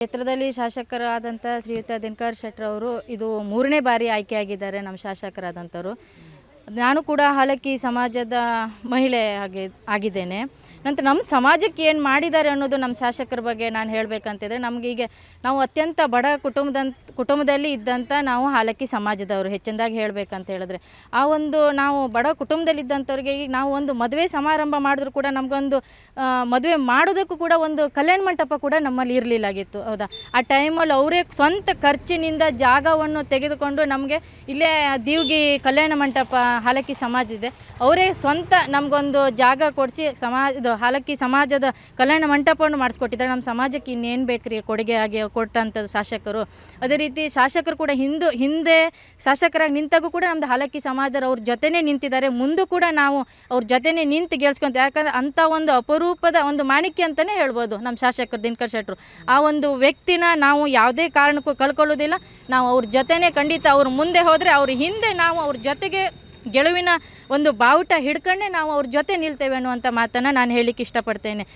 ಕ್ಷೇತ್ರದಲ್ಲಿ ಶಾಸಕರಾದಂಥ ಶ್ರೀಯುತ ದಿನಕರ್ ಶೆಟ್ಟರ್ ಅವರು ಇದು ಮೂರನೇ ಬಾರಿ ಆಯ್ಕೆಯಾಗಿದ್ದಾರೆ ನಮ್ಮ ಶಾಸಕರಾದಂಥವ್ರು. ನಾನು ಕೂಡ ಹಾಲಕ್ಕಿ ಸಮಾಜದ ಮಹಿಳೆ ಆಗಿ ಆಗಿದ್ದೇನೆ. ನಂತರ ನಮ್ಮ ಸಮಾಜಕ್ಕೆ ಏನು ಮಾಡಿದ್ದಾರೆ ಅನ್ನೋದು ನಮ್ಮ ಶಾಸಕರ ಬಗ್ಗೆ ನಾನು ಹೇಳಬೇಕಂತಿದ್ರೆ ನಮಗೆ ಈಗ ನಾವು ಅತ್ಯಂತ ಬಡ ಕುಟುಂಬದಂತ, ಕುಟುಂಬದಲ್ಲಿ ಇದ್ದಂಥ ನಾವು ಹಾಲಕ್ಕಿ ಸಮಾಜದವರು, ಹೆಚ್ಚಿನದಾಗಿ ಹೇಳಬೇಕಂತ ಹೇಳಿದ್ರೆ. ಆ ಒಂದು ನಾವು ಬಡ ಕುಟುಂಬದಲ್ಲಿ ಇದ್ದಂಥವ್ರಿಗೆ ಈಗ ನಾವು ಒಂದು ಮದುವೆ ಸಮಾರಂಭ ಮಾಡಿದ್ರು ಕೂಡ ನಮಗೊಂದು ಮದುವೆ ಮಾಡೋದಕ್ಕೂ ಕೂಡ ಒಂದು ಕಲ್ಯಾಣ ಮಂಟಪ ಕೂಡ ನಮ್ಮಲ್ಲಿ ಇರಲಿಲ್ಲಾಗಿತ್ತು. ಹೌದಾ? ಆ ಟೈಮಲ್ಲಿ ಅವರೇ ಸ್ವಂತ ಖರ್ಚಿನಿಂದ ಜಾಗವನ್ನು ತೆಗೆದುಕೊಂಡು ನಮಗೆ ಇಲ್ಲೇ ದೀವ್ಗಿ ಕಲ್ಯಾಣ ಮಂಟಪ ಹಾಲಕ್ಕಿ ಸಮಾಜ ಇದೆ. ಅವರೇ ಸ್ವಂತ ನಮಗೊಂದು ಜಾಗ ಕೊಡಿಸಿ ಸಮಾಜದ ಹಾಲಕ್ಕಿ ಸಮಾಜದ ಕಲ್ಯಾಣ ಮಂಟಪವನ್ನು ಮಾಡಿಸ್ಕೊಟ್ಟಿದ್ದಾರೆ. ನಮ್ಮ ಸಮಾಜಕ್ಕೆ ಇನ್ನೇನು ಬೇಕ್ರಿ? ಕೊಡುಗೆ ಆಗಿ ಕೊಟ್ಟಂಥದ್ದು ಶಾಸಕರು. ಅದೇ ರೀತಿ ಶಾಸಕರು ಕೂಡ ಹಿಂದು, ಹಿಂದೆ ಶಾಸಕರಾಗಿ ನಿಂತಾಗೂ ಕೂಡ ನಮ್ಮದು ಹಾಲಕ್ಕಿ ಸಮಾಜದವ್ರು ಅವ್ರ ಜೊತೆನೇ ನಿಂತಿದ್ದಾರೆ. ಮುಂದೂ ಕೂಡ ನಾವು ಅವ್ರ ಜೊತೆನೇ ನಿಂತು ಗೆಲ್ಸ್ಕೊತೀವಿ ಯಾಕಂದ್ರೆ ಅಂಥ ಒಂದು ಅಪರೂಪದ ಒಂದು ಮಾಣಿಕ್ಯ ಅಂತಲೇ ಹೇಳ್ಬೋದು ನಮ್ಮ ಶಾಸಕರು ದಿನಕರ್ ಶೆಟ್ಟರು. ಆ ಒಂದು ವ್ಯಕ್ತಿನ ನಾವು ಯಾವುದೇ ಕಾರಣಕ್ಕೂ ಕಳ್ಕೊಳ್ಳೋದಿಲ್ಲ ನಾವು ಅವ್ರ ಜೊತೆನೇ ಖಂಡಿತ ಅವ್ರ ಮುಂದೆ ಹೋದರೆ ಅವ್ರ ಹಿಂದೆ ನಾವು ಅವ್ರ ಜೊತೆಗೆ ಗೆಲುವಿನ ಒಂದು ಬಾವುಟ ಹಿಡ್ಕೊಂಡೇ ನಾವು ಅವ್ರ ಜೊತೆ ನಿಲ್ತೇವೆ ಅನ್ನುವಂಥ ಮಾತನ್ನು ನಾನು ಹೇಳಲಿಕ್ಕೆ ಇಷ್ಟಪಡ್ತೇನೆ.